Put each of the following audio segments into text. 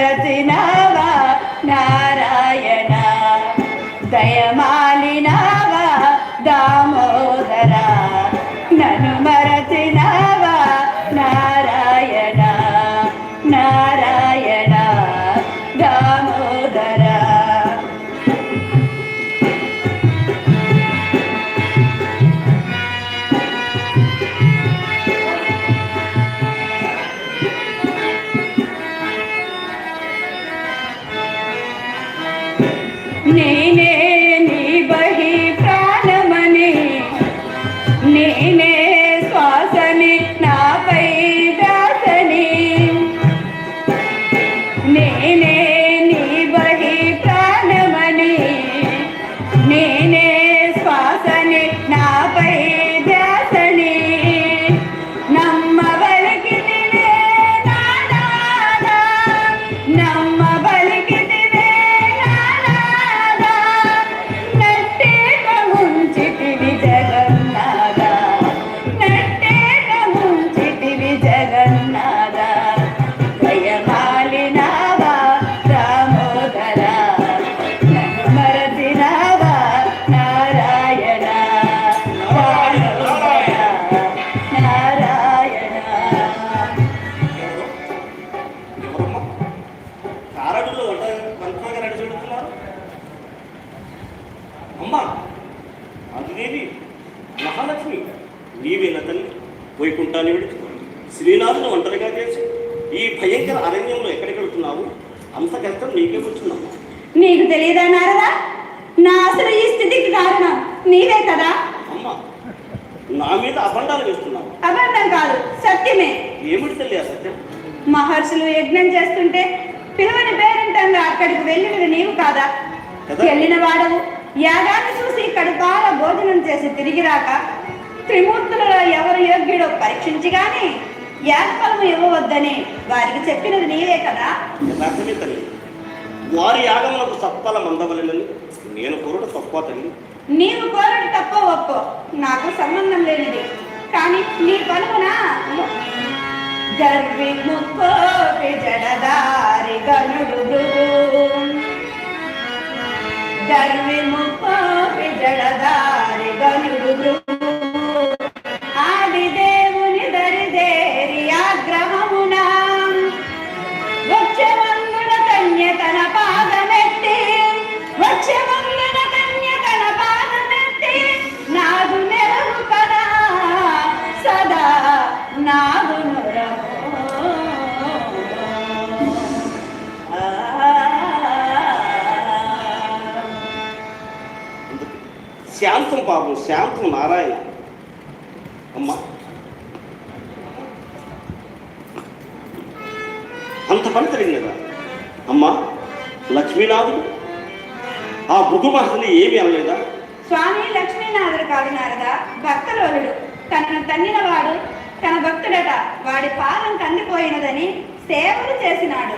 రచినవా నారాయణ దయమాలినా నేనే శ్వాసని అమ్మా అందుదేవి మహాలక్ష్మి నీవేన తల్లి వైకుంఠాన్ని విడిచి శ్రీనాథుని ఒంటరిగా చేసి ఈ భయంకర అరణ్యంలో ఎక్కడికి వెళుతున్నావు? అంత కష్టం నీకే కూర్చున్నావు నీకు తెలియదా నారదా? నా అసలు ఈ స్థితికి కారణం నీవే కదా? అమ్మా నా మీద అబండాలు వేస్తున్నావు. అబద్ధం కాదు సత్యమే. ఏమిటి తల్లి ఆ సత్యం? మహర్షులు యజ్ఞం చేస్తుంటే పిలువని పేరంటంగా అక్కడికి వెళ్ళినది నీవు కాదా? కదా. వెళ్ళిన వాడవు యాగాన్ని చూసి కడుపాల భోజనం చేసి తిరిగి రాక త్రిమూర్తులలో ఎవరు యోగ్యుడో పరీక్షించి గాని యాగఫలము ఇవ్వవద్దని వారికి చెప్పినది నీవే కదా? యథార్థమే తల్లి. వారి యాగములకు సత్ఫల మందవలెనని నేను కోరుట తప్ప తల్లి. నీవు కోరడు తప్ప ఒప్పో. నాకు సంబంధం లేనిది. కానీ నీ పనునా గర్వి ముక్కోపి జడదారి గనుడు గర్వి ముక్కోపి శాంతం పాపం శాంతం నారాయణ. అమ్మా. అంత పని జరిగినదా అమ్మా లక్ష్మీనాథుడు ఆ భృగు మహర్షిని ఏమి అనలేదా? స్వామి లక్ష్మీనాథుడు కాదు నారదా భక్తలోలుడు. తనను తన్నిన వాడు తన భక్తుడట. వాడి పాదం కందిపోయినదని సేవలు చేసినాడు.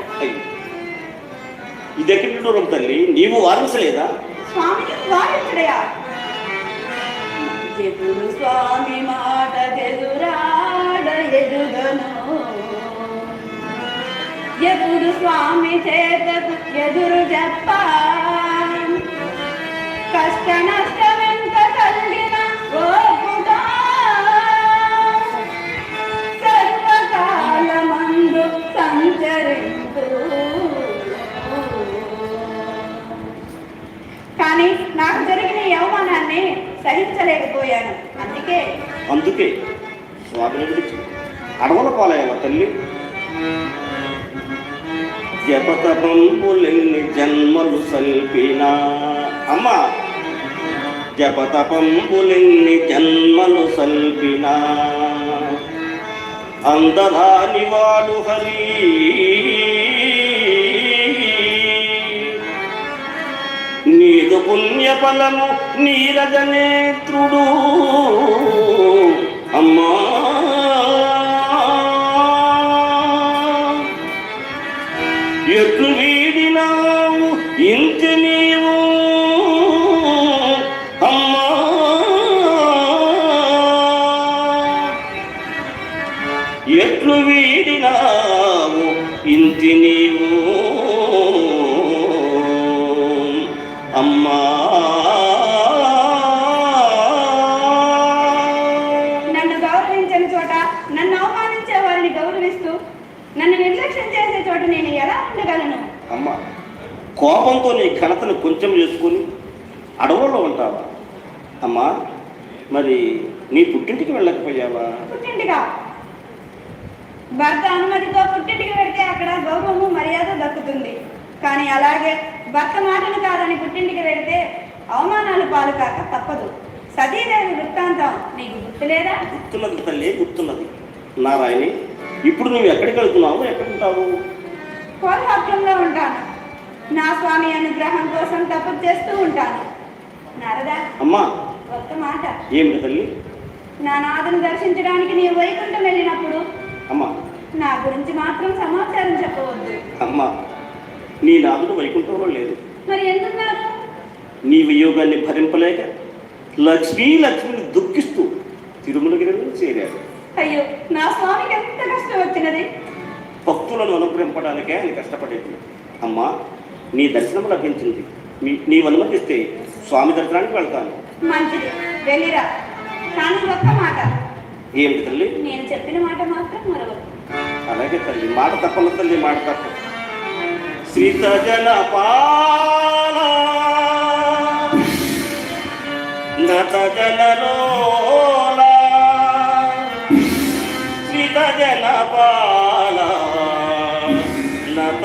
ఇదెక్కడి దూరం తల్లి? నీవు వారించలేదా? స్వామికి వారించుడయా? ఎదురు స్వామి మాట ఎదురాడ ఎదుగను. ఎదురు స్వామి చేతకు ఎదురు చెప్ప కష్ట సహించలేకపోయాను అందుకే అందుకే స్వామిని విడిచి అడవుల పాలయ్యవ తల్లి? జపతపంపులెన్ని జన్మలు సల్పినా. అమ్మ జపతపంపులెన్ని జన్మలు సల్పినా. అందరాని వాడు హరీ. నీదు పుణ్యఫలము నీరజనేత్రుడు అమ్మా. ఎట్లు వీడినావు ఇంత నీవు. అమ్మా. ఎట్లు వీడినావు ఇంటి నీవు. అమ్మా. నన్ను గౌరవించని చోట నన్ను అవమానించే వారిని గౌరవిస్తూ నన్ను నిర్లక్ష్యం చేసే చోట నేను ఎలా ఉండగలను? అమ్మా కోపంతో నీ ఘనతను కొంచెం చేసుకుని అడవుల్లో ఉంటావా? అమ్మా మరి నీ పుట్టింటికి వెళ్ళకపోయావా? పుట్టింటిగా భర్త అనుమతితో పుట్టింటికి వెళ్తే అక్కడ గౌరవము మర్యాద దక్కుతుంది. కానీ అలాగే భర్త మాటలు కాదని పుట్టింటికి వెళ్తే అవమానాలు పాలు కాక తప్పదు. సతీదేవి వృత్తాంతం నీకు గుర్తులేదా? గుర్తున్నది తల్లి గుర్తున్నది. నారాయణి ఇప్పుడు నువ్వు ఎక్కడికి వెళ్తున్నావు? ఎక్కడ ఉంటావు? కోల్హాప్యంలో ఉంటాను. నా స్వామి అనుగ్రహం కోసం తపస్సు చేస్తూ ఉంటాను. నారదా అమ్మా. ఒక్క మాట. ఏమిటి తల్లి? నా నాథను దర్శించడానికి నీవు వైకుంఠం వెళ్ళినప్పుడు అమ్మా. నా గురించి మాత్రం సమాచారం చెప్పవద్దు. అమ్మా. నీ నాదుడు వైకుంఠంలో లేదు నీ వియోగాన్ని భరింపలేక లక్ష్మీ లక్ష్మిని దుఃఖిస్తూ తిరుమలగిరిలో చేరాడు. అయ్యో నా స్వామికి ఎంత కష్టం వచ్చినది? భక్తులను అనుగ్రహింపడానికే ఆయన కష్టపడేది. అమ్మా నీ దర్శనం లభించింది. నీవు అనుమతిస్తే స్వామి దర్శనానికి వెళ్తాను. మంచిది. వెళ్ళిరా. కానీ ఒక్క మాట. ఏమిటి తల్లి? నేను చెప్పిన మాట మాత్రం మరవదు అలాగే తల్లి మాట తప్పన తల్లి మాట తప్ప. శ్రీతజన పాల నత జన శ్రీత పాల నత